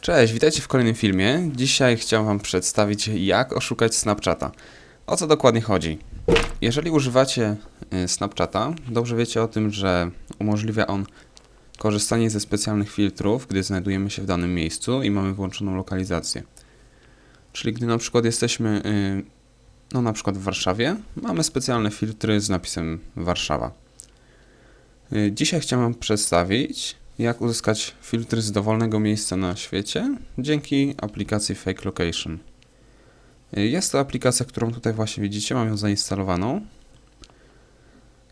Cześć, witajcie w kolejnym filmie. Dzisiaj chciałem Wam przedstawić, jak oszukać Snapchata. O co dokładnie chodzi? Jeżeli używacie y, Snapchata, dobrze wiecie o tym, że umożliwia on korzystanie ze specjalnych filtrów, gdy znajdujemy się w danym miejscu i mamy włączoną lokalizację. Czyli gdy na przykład jesteśmy, y, no na przykład w Warszawie, mamy specjalne filtry z napisem Warszawa. Y, Dzisiaj chciałem Wam przedstawić, jak uzyskać filtry z dowolnego miejsca na świecie dzięki aplikacji Fake Location. Jest to aplikacja, którą tutaj właśnie widzicie, mam ją zainstalowaną.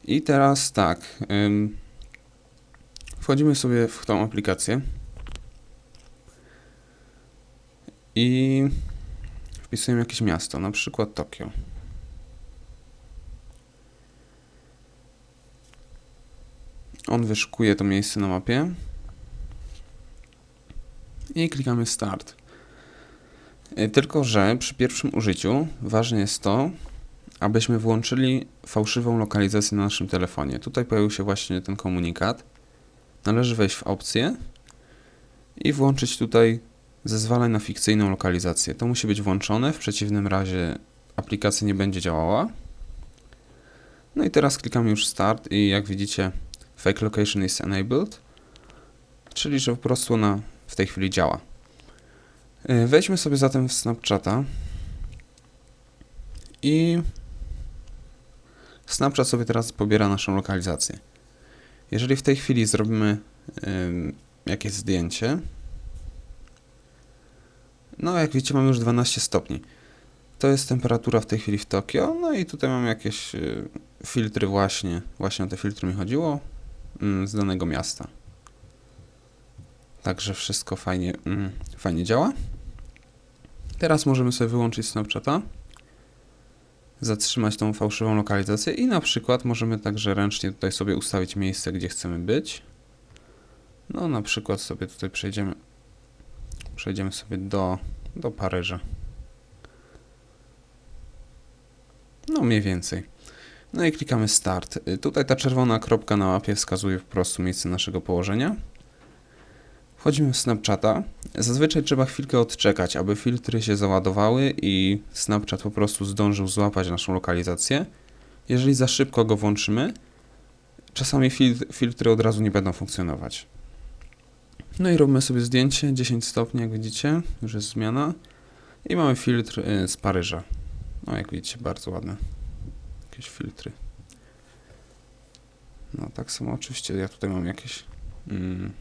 I teraz tak, wchodzimy sobie w tą aplikację i wpisujemy jakieś miasto, na przykład Tokio. On wyszukuje to miejsce na mapie. I klikamy Start. Y, Tylko, że przy pierwszym użyciu ważne jest to, abyśmy włączyli fałszywą lokalizację na naszym telefonie. Tutaj pojawił się właśnie ten komunikat. Należy wejść w opcję i włączyć tutaj zezwalaj na fikcyjną lokalizację. To musi być włączone, w przeciwnym razie aplikacja nie będzie działała. No i teraz klikamy już Start i jak widzicie Fake location is enabled, czyli że po prostu ona w tej chwili działa. Y, Wejdźmy sobie zatem w Snapchata i Snapchat sobie teraz pobiera naszą lokalizację. Jeżeli w tej chwili zrobimy jakieś zdjęcie, no jak widzicie mamy już 12 stopni. To jest temperatura w tej chwili w Tokio, no i tutaj mamy jakieś y, filtry właśnie, właśnie o te filtry mi chodziło z danego miasta. Także wszystko fajnie, mm, fajnie działa. Teraz możemy sobie wyłączyć Snapchata, zatrzymać tą fałszywą lokalizację i na przykład możemy także ręcznie tutaj sobie ustawić miejsce, gdzie chcemy być. No na przykład sobie tutaj przejdziemy, przejdziemy sobie do, do Paryża. No mniej więcej. No i klikamy Start. Y, Tutaj ta czerwona kropka na mapie wskazuje po prostu miejsce naszego położenia. Wchodzimy w Snapchata. Zazwyczaj trzeba chwilkę odczekać, aby filtry się załadowały i Snapchat po prostu zdążył złapać naszą lokalizację. Jeżeli za szybko go włączymy, czasami fil- filtry od razu nie będą funkcjonować. No i robimy sobie zdjęcie 10 stopni, jak widzicie, już jest zmiana. I mamy filtr y, z Paryża. No jak widzicie, bardzo ładne jakieś filtry. No tak samo oczywiście, ja tutaj mam jakieś mm,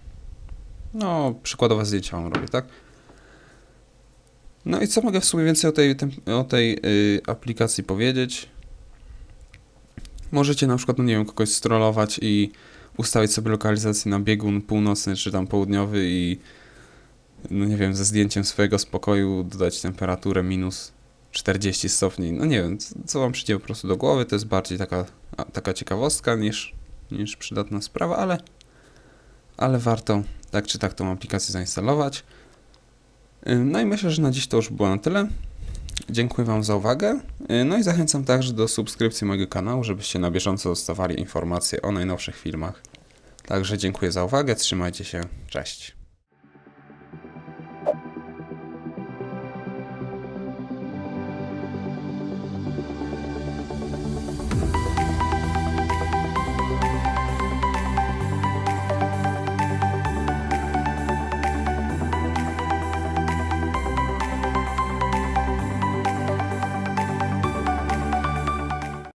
no przykładowe zdjęcia wam robię, tak? No i co mogę w sumie więcej o tej, o tej y, aplikacji powiedzieć? Możecie na przykład, no nie wiem, kogoś strollować i ustawić sobie lokalizację na biegun północny czy tam południowy i no nie wiem, ze zdjęciem swojego spokoju dodać temperaturę minus 40 stopni. No nie wiem, co, wam przyjdzie po prostu do głowy, to jest bardziej taka, taka ciekawostka niż, niż przydatna sprawa, ale, ale warto tak czy tak tą aplikację zainstalować. No i myślę, że na dziś to już było na tyle. Dziękuję Wam za uwagę. No i zachęcam także do subskrypcji mojego kanału, żebyście na bieżąco dostawali informacje o najnowszych filmach. Także dziękuję za uwagę, trzymajcie się, cześć.